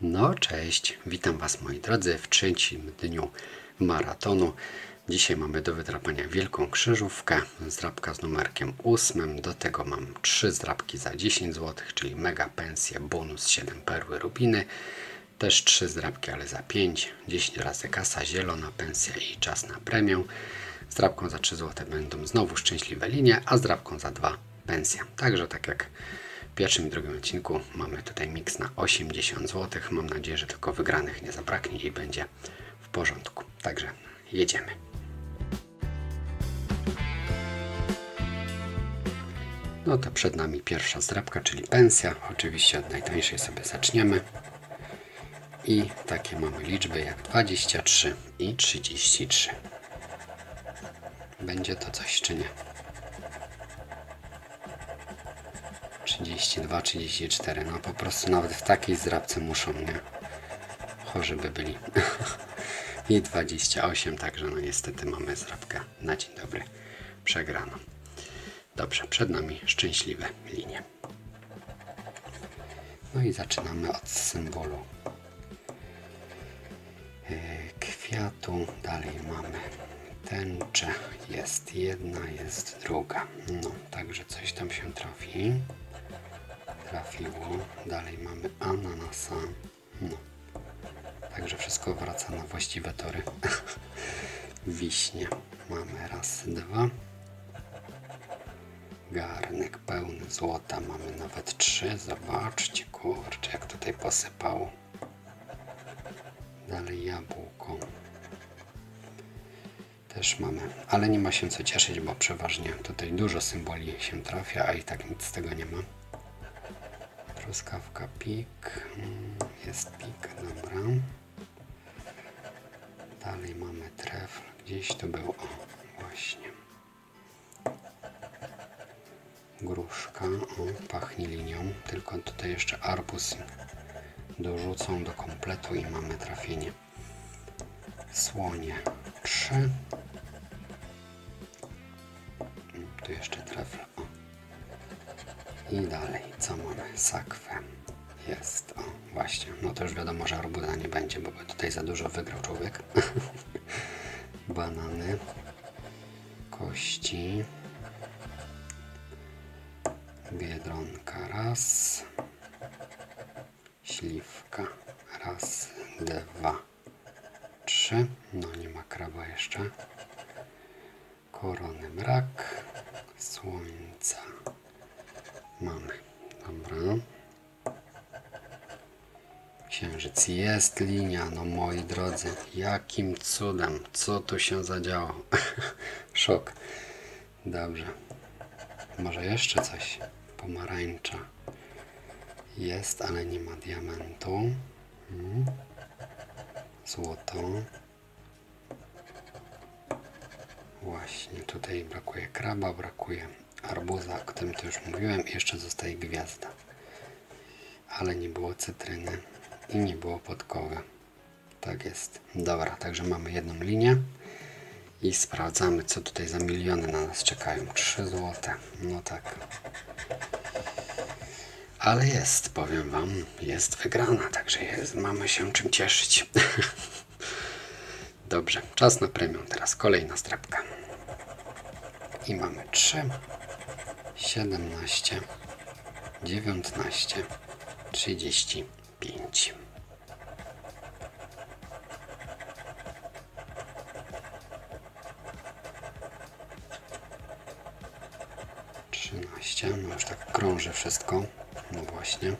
No cześć, witam Was moi drodzy w trzecim dniu maratonu. Dzisiaj mamy do wydrapania wielką krzyżówkę, zdrabka z numerkiem 8. Do tego mam 3 zdrabki za 10 zł, czyli mega pensję, bonus 7 perły rubiny. Też 3 zdrabki, ale za 5, 10 razy kasa, zielona pensja i czas na premię. Zdrabką za 3 zł będą znowu szczęśliwe linie, a zdrabką za 2 pensja. Także tak jak pierwszym i drugim odcinku mamy tutaj miks na 80 zł. Mam nadzieję, że tylko wygranych nie zabraknie i będzie w porządku. Także jedziemy. No to przed nami pierwsza zdrabka, czyli pensja. Oczywiście od najtańszej sobie zaczniemy. I takie mamy liczby jak 23 i 33. Będzie to coś czy nie? 32, 34. No po prostu nawet w takiej zdrabce muszą, nie? Chorzy by byli. I 28, także no niestety mamy zdrabkę na dzień dobry przegraną. Dobrze, przed nami szczęśliwe linie. No i zaczynamy od symbolu e, kwiatu. Dalej mamy tęczę. Jest jedna, jest druga. No, także coś tam się trafi. Trafiło. Dalej mamy ananasa. No. Także wszystko wraca na właściwe tory. Wiśnie. Mamy raz, dwa. Garnek pełny złota. Mamy nawet trzy. Zobaczcie, kurczę, jak tutaj posypało. Dalej jabłko. Też mamy, ale nie ma się co cieszyć, bo przeważnie tutaj dużo symboli się trafia, a i tak nic z tego nie ma. Truskawka pik. Mm, Jest pik, dobra. Dalej mamy trefl. Gdzieś to był, o, właśnie. Gruszka, o, pachnie linią. Tylko tutaj jeszcze arbuz dorzucą do kompletu i mamy trafienie. Słonie 3. Tu jeszcze trefl. O. I dalej, co mamy? Sakwę. Jest, o, właśnie. No to już wiadomo, że arbuza nie będzie, bo tutaj za dużo wygrał człowiek. Banany. Kości. Biedronka raz. Śliwka raz, dwa, trzy. No nie ma kraba jeszcze. Korony brak. Słońca mamy. Dobra. Księżyc jest, linia, no moi drodzy, jakim cudem, co tu się zadziało? Szok. Dobrze. Może jeszcze coś? Pomarańcza. Jest, ale nie ma diamentu. Mm. Złoto. Właśnie, tutaj brakuje kraba, brakuje arbuza, o którym to już mówiłem. Jeszcze zostaje gwiazda. Ale nie było cytryny nie było podkowy. Tak jest. Dobra, także mamy jedną linię. I sprawdzamy, co tutaj za miliony na nas czekają. 3 złote. No tak. Ale jest, powiem Wam, jest wygrana, także jest, mamy się czym cieszyć. Dobrze, czas na premium teraz. Kolejna strapka. I mamy 3, 17, 19, 35. Trzynaście, no już tak krąży wszystko. No właśnie.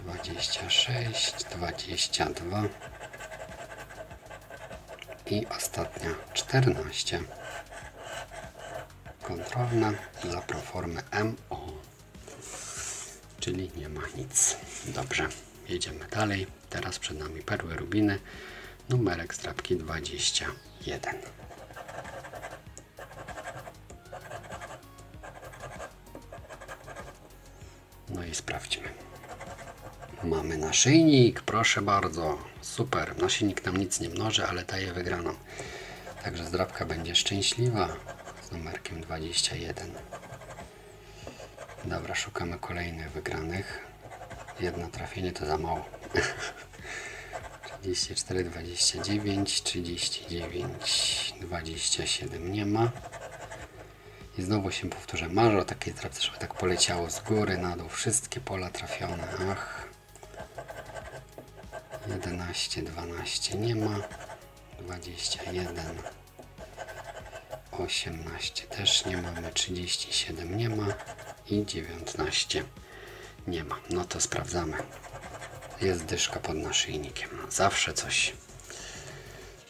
Dwadzieścia sześć, dwadzieścia dwa i ostatnia czternaście. Kontrolna dla proformy MO. Czyli nie ma nic. Dobrze, jedziemy dalej. Teraz przed nami perły rubiny. Numerek strapki 21. No i sprawdźmy. Mamy naszyjnik, proszę bardzo. Super. Naszyjnik nam nic nie mnoży, ale daje wygraną. Także zdrabka będzie szczęśliwa z numerkiem 21. Dobra, szukamy kolejnych wygranych. jedno trafienie to za mało. 34, 29, 39, 27 nie ma. I znowu się powtórzę, marzę o takiej trapce, żeby tak poleciało z góry na dół, wszystkie pola trafione. Ach. 11, 12 nie ma. 21, 18 też nie mamy, 37 nie ma i 19 nie ma. No to sprawdzamy. Jest dyszka pod naszyjnikiem. No, zawsze coś.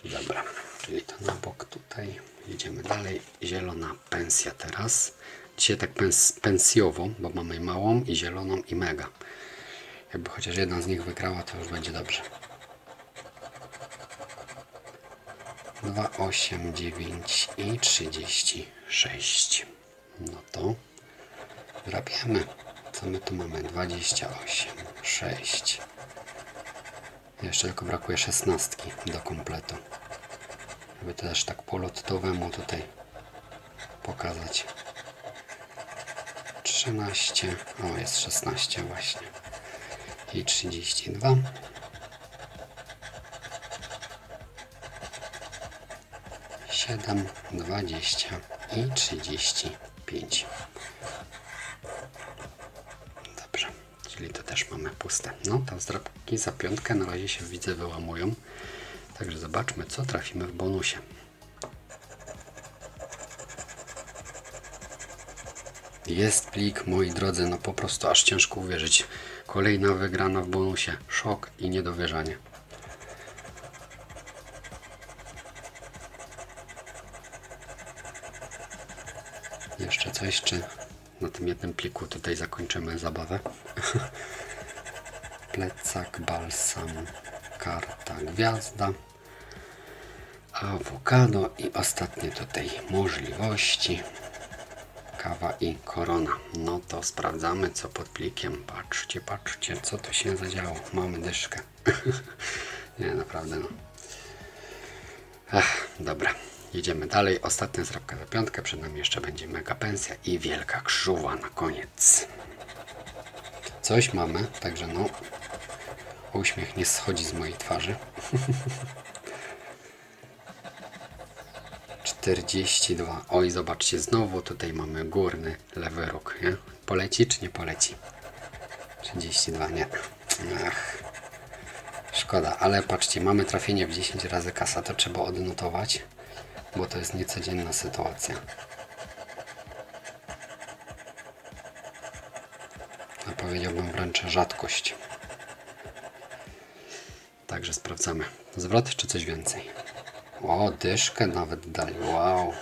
Dobra, czyli to na bok tutaj. Jedziemy dalej. Zielona pensja teraz. Dzisiaj tak pens pensjowo, bo mamy małą i zieloną i mega. Jakby chociaż jedna z nich wygrała, to już będzie dobrze. 2, 8, 9 i 36. No to drapiemy. Co my tu mamy? 28, 6. Jeszcze tylko brakuje 16 do kompletu. Żeby też tak polottowemu tutaj pokazać. 13. O, jest 16 właśnie. I 32. Siedem, dwadzieścia i trzydzieści pięć. Dobrze, czyli to też mamy puste. No, tam zdrabki za piątkę na razie się widzę wyłamują. Także zobaczmy, co trafimy w bonusie. Jest plik, moi drodzy, no po prostu aż ciężko uwierzyć. Kolejna wygrana w bonusie. Szok i niedowierzanie. Jeszcze coś, czy na tym jednym pliku tutaj zakończymy zabawę? Plecak, balsam, karta, gwiazda, awokado i ostatnie tutaj możliwości. Kawa i korona. No to sprawdzamy co pod plikiem. Patrzcie, patrzcie, co tu się zadziało. Mamy dyszkę. Nie, naprawdę no. Ach, dobra, jedziemy dalej. Ostatnia zrabka za piątkę. Przed nami jeszcze będzie mega pensja i wielka krzyżowa na koniec. Coś mamy, także no. Uśmiech nie schodzi z mojej twarzy. 42. Oj, zobaczcie, znowu tutaj mamy górny lewy róg, nie? Poleci czy nie poleci? 32, nie. Ach. Szkoda, ale patrzcie, mamy trafienie w 10 razy kasa, to trzeba odnotować, bo to jest niecodzienna sytuacja. A powiedziałbym wręcz rzadkość. Także sprawdzamy. Zwrot czy coś więcej? O, dyszkę nawet dali. Wow.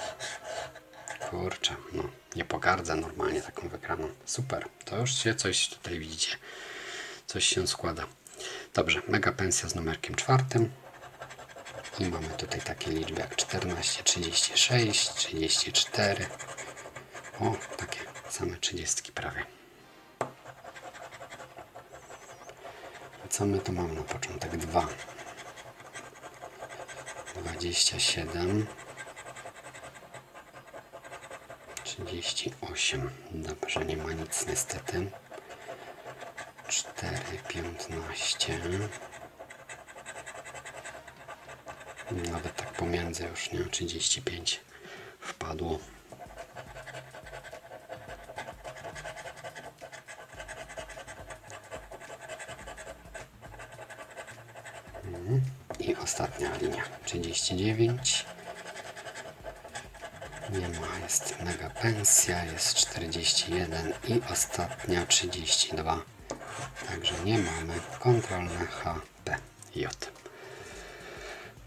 Kurczę, no nie pogardzę normalnie taką wygraną. Super, to już się coś tutaj widzicie. Coś się składa. Dobrze, mega pensja z numerkiem czwartym. Mamy tutaj takie liczby jak 14, 36, 34. O, takie same 30 prawie. I co my tu mamy na początek? Dwa. 27 38 Dobrze, nie ma nic niestety 4 15 Nawet tak pomiędzy już nie 35 wpadło I ostatnia linia 39. Nie ma, jest mega pensja, jest 41 i ostatnia 32. Także nie mamy kontrolne HP J.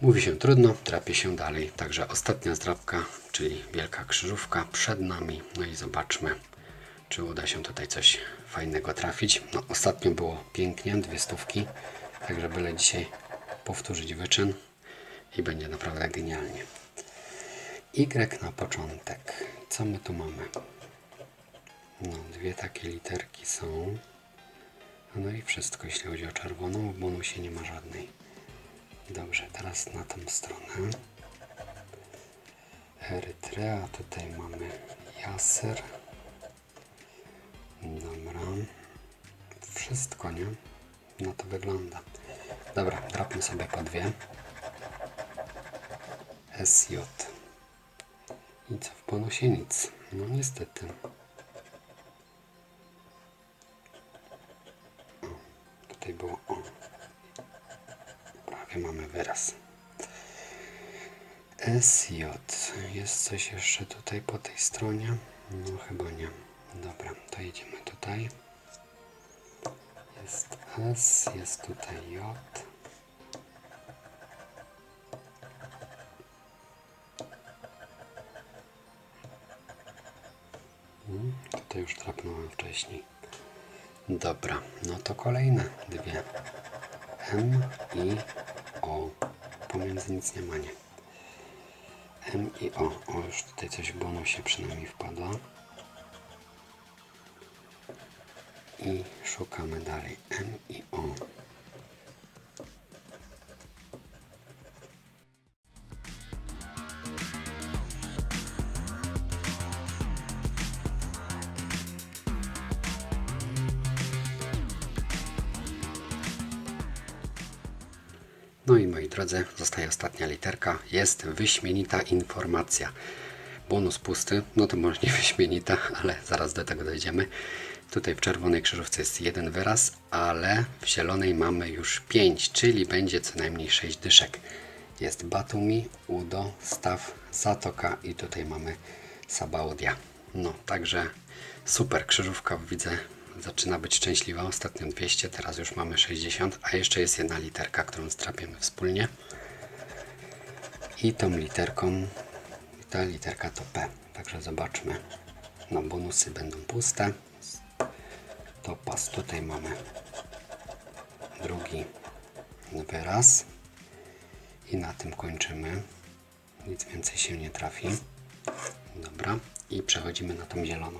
Mówi się trudno, drapie się dalej. Także ostatnia zdrabka, czyli wielka krzyżówka przed nami. No i zobaczmy, czy uda się tutaj coś fajnego trafić. No, ostatnio było pięknie, dwie stówki. Także byle dzisiaj powtórzyć wyczyn i będzie naprawdę genialnie. Y na początek. Co my tu mamy? No, dwie takie literki są. No i wszystko, jeśli chodzi o czerwoną. W bonusie nie ma żadnej. Dobrze, teraz na tą stronę. Erytrea, tutaj mamy Jaser. Dobra. wszystko, nie? No to wygląda. Dobra, drapmy sobie po dwie. SJ. I co w bonusie nic. No niestety. Prawie mamy wyraz. SJ. Jest coś jeszcze tutaj po tej stronie? No chyba nie. Dobra, to idziemy tutaj. Jest S, jest tutaj J. Mm, Tutaj już trapnąłem wcześniej. Dobra, no to kolejne dwie. M i O. Pomiędzy nic nie ma, nie. M i O. O, już tutaj coś w bonusie przynajmniej wpadła. I szukamy dalej. M i O. Zostaje ostatnia literka. Jest wyśmienita informacja. Bonus pusty, no to może nie wyśmienita, ale zaraz do tego dojdziemy. Tutaj w czerwonej krzyżówce jest jeden wyraz, ale w zielonej mamy już pięć, czyli będzie co najmniej sześć dyszek. Jest Batumi, Udo, Staw, Zatoka i tutaj mamy Sabaudia. No, także super krzyżówka, widzę, zaczyna być szczęśliwa. Ostatnio 200, teraz już mamy 60, a jeszcze jest jedna literka, którą strapiemy wspólnie. I tą literką, ta literka to P. Także zobaczmy. No, bonusy będą puste. To pas. Tutaj mamy drugi wyraz. I na tym kończymy. Nic więcej się nie trafi. Dobra. I przechodzimy na tą zieloną.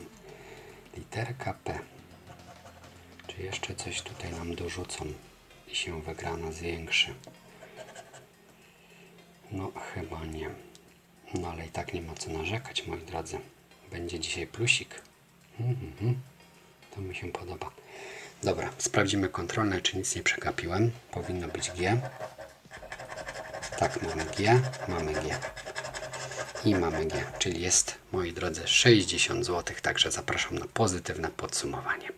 Literka P. Czy jeszcze coś tutaj nam dorzucą i się wygrana zwiększy? No chyba nie. No ale i tak nie ma co narzekać, moi drodzy. Będzie dzisiaj plusik. Mhm. To mi się podoba. Dobra, sprawdzimy kontrolne, czy nic nie przegapiłem. Powinno być G. Tak, mamy G, mamy G. I mamy G, czyli jest, moi drodzy, 60 zł. Także zapraszam na pozytywne podsumowanie.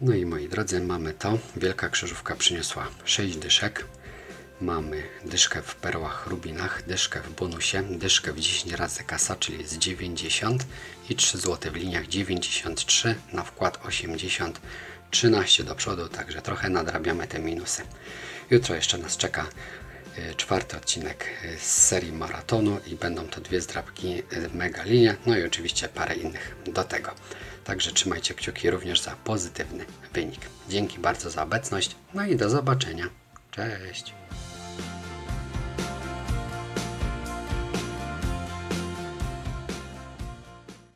No i moi drodzy, mamy to. Wielka krzyżówka przyniosła 6 dyszek. Mamy dyszkę w perłach rubinach, dyszkę w bonusie, dyszkę w 10 razy kasa, czyli jest 90 i 3 zł w liniach 93, na wkład 80, 13 do przodu, także trochę nadrabiamy te minusy. Jutro jeszcze nas czeka y, czwarty odcinek y, z serii maratonu i będą to dwie zdrabki y, mega linie, no i oczywiście parę innych do tego. Także trzymajcie kciuki również za pozytywny wynik. Dzięki bardzo za obecność, no i do zobaczenia. Cześć!